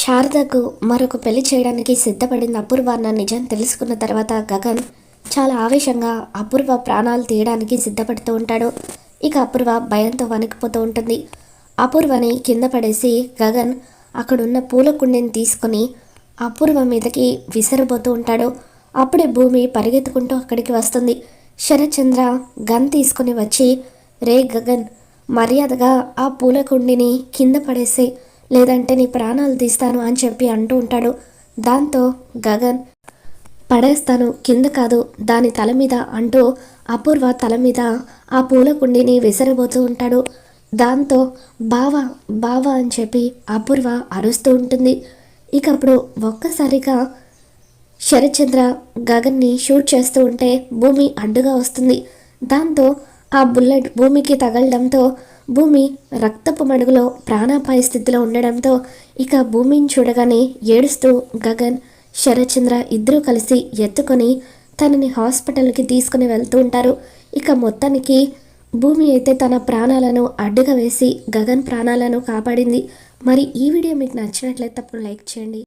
శారదకు మరొక పెళ్ళి చేయడానికి సిద్ధపడింది అపూర్వ అన్న నిజం తెలుసుకున్న తర్వాత గగన్ చాలా ఆవేశంగా అపూర్వ ప్రాణాలు తీయడానికి సిద్ధపడుతూ ఉంటాడు. ఇక అపూర్వ భయంతో వణికిపోతూ ఉంటుంది. అపూర్వని కింద పడేసి గగన్ అక్కడున్న పూల కుండీని తీసుకొని అపూర్వ మీదకి విసరబోతూ ఉంటాడు. అప్పుడే భూమి పరిగెత్తుకుంటూ అక్కడికి వస్తుంది. శరచంద్ర గన్ తీసుకొని వచ్చి రే గగన్ మర్యాదగా ఆ పూల కుండిని కింద పడేసి లేదంటే నీ ప్రాణాలు తీస్తాను అని చెప్పి అంటూ ఉంటాడు. దాంతో గగన్ పడేస్తాను కింద కాదు దాని తల మీద అంటూ అపూర్వ తల మీద ఆ పూల కుండీని విసిరబోతూ ఉంటాడు. దాంతో బావ బావ అని చెప్పి అపూర్వ అరుస్తూ ఉంటుంది. ఇక అప్పుడు ఒక్కసారిగా శరత్చంద్ర గగన్ని షూట్ చేస్తూ ఉంటే భూమి అడ్డుగా వస్తుంది. దాంతో ఆ బుల్లెట్ భూమికి తగలడంతో భూమి రక్తపు మడుగులో ప్రాణాపాయ స్థితిలో ఉండడంతో ఇక భూమిని చూడగానే ఏడుస్తూ గగన్ శరత్చంద్ర ఇద్దరూ కలిసి ఎత్తుకొని తనని హాస్పిటల్కి తీసుకుని వెళ్తూ ఉంటారు. ఇక మొత్తానికి భూమి అయితే తన ప్రాణాలను అడ్డుగా వేసి గగన్ ప్రాణాలను కాపాడింది. మరి ఈ వీడియో మీకు నచ్చినట్లయితే తప్పుడు లైక్ చేయండి.